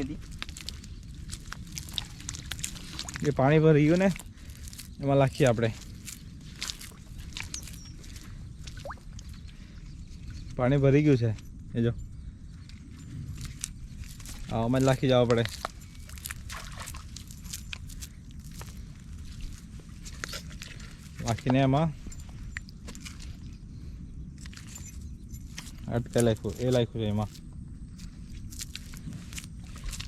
હતી એ પાણી ભરી ગયું ને, એમાં લાખીએ આપણે. પાણી ભરી ગયું છે. એ જો. આમાં જ નાખી જવા પડે. લાખીને એમાં અટકે લાખ્યું એ લાખ્યું છે એમાં.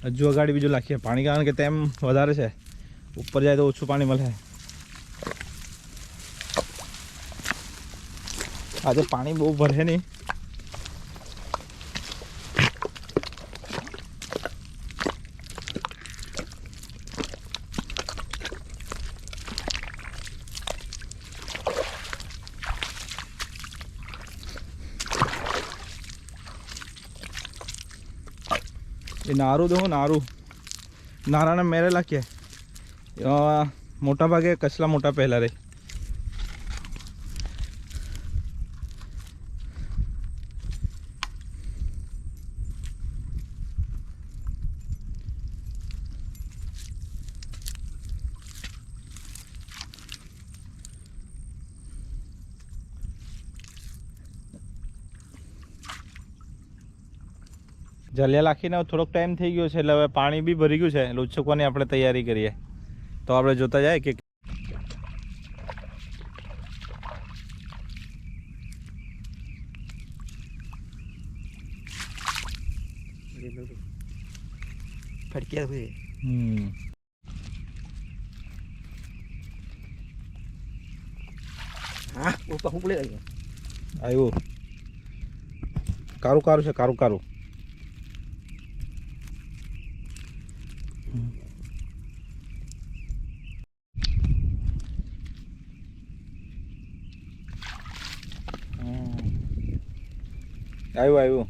હજુ અગાડી બીજું લાખીએ. પાણી કારણ કે તેમ વધારે છે. ઉપર જાય તો ઓછું પાણી મળે. આજે પાણી બહુ ભરે નહીં. એ નારું દેવું નારું. નારાને મેરેલા કે? મોટાભાગે મોટા ભાગે કચલા મોટા પહેલાં રે. જલિયા લાખીને થોડોક ટાઈમ થઈ ગયો છે એટલે હવે પાણી બી ભરી ગયું છે. એટલે ઉછકવાની આપણે તૈયારી કરીએ. તો આપણે જોતા જાય કે ફટક્યા હોય હમ. હા ઉપર હું પડે લાગ્યો કારું કારું છે કારું કારું. આવ્યું આવ્યું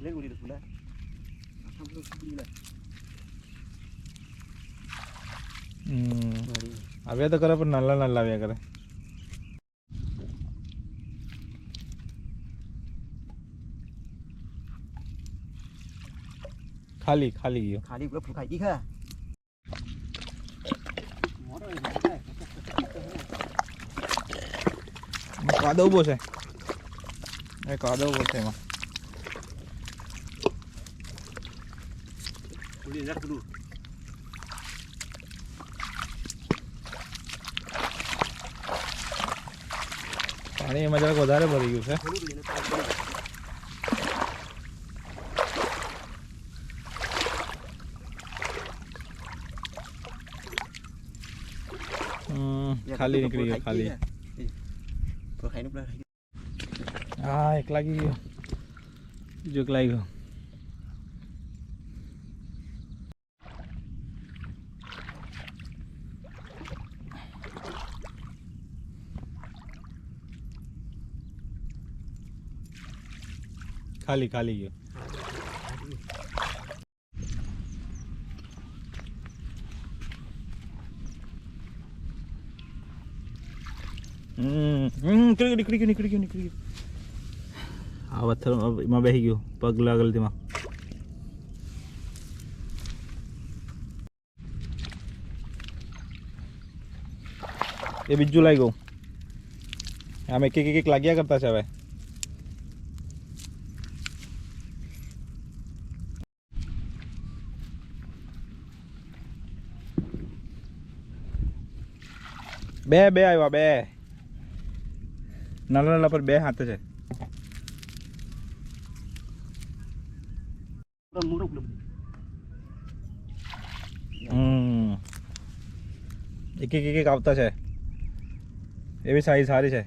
લે ગુડી પુલા હમ આવ્યા તો કરે પણ નાના નાના ખાલી ખાલી ગયો. ખાલી પૂરા ફૂકાઈ ગઈ ખા. કાદવ ઊભો છે. એ કાદવ ઊભો છે એમાં. થોડી પાણી એમાં જરાક વધારે ભરી ગયું છે થોડું લઈને પાણી પડી જાય. હમ, ખાલી નીકળી ગયો ખાલી પૂરો ખાઈને પૂરા ખાઈ ગયો. હા એક લાગી ગયો બીજો એક લાગી ગયો ખાલી ખાલી ગયો હમ હમ નીકળી ગયો નીકળી ગયો નીકળી ગયો નીકળી ગયો આ પથ્થર એમાં બેસી ગયો પગ લાગેલ તેમાં એ બીજું લાગી ગયું આમ એક એક એક એક લાગ્યા કરતા છે હવે બે બે આવ્યા બે નાના નાના પર બે હાથે છે. એક એક એક આવતા છે. એવી સાઈઝ સારી છે.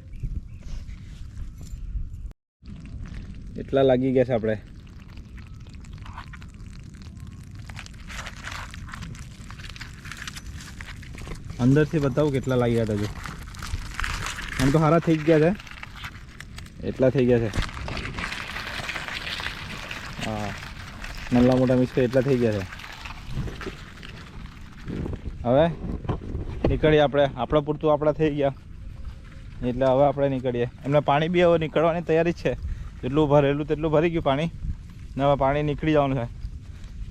એટલા લાગી ગયા છે આપણે. અંદરથી બતાવું કેટલા લાગ્યા હતા હજુ. આમ તો સારા થઈ ગયા છે. એટલા થઈ ગયા છે. હા. નલ્લા મોટા મિક્સ એટલા થઈ ગયા છે. હવે નીકળીએ આપણે. આપણા પૂરતું આપણા થઈ ગયા. એટલે હવે આપણે નીકળીએ. એમને પાણી બી હવે નીકળવાની તૈયારી છે. જેટલું ભરેલું તેટલું ભરી ગયું પાણી. ને હવે પાણી નીકળી જવાનું છે.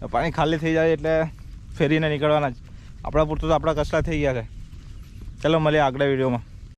પાણી ખાલી થઈ જાય એટલે ફેરીને નીકળવાના જ. આપણા પૂરતું તો આપણા કચરા થઈ ગયા છે. ચાલો મળીએ આગલા વિડીયોમાં.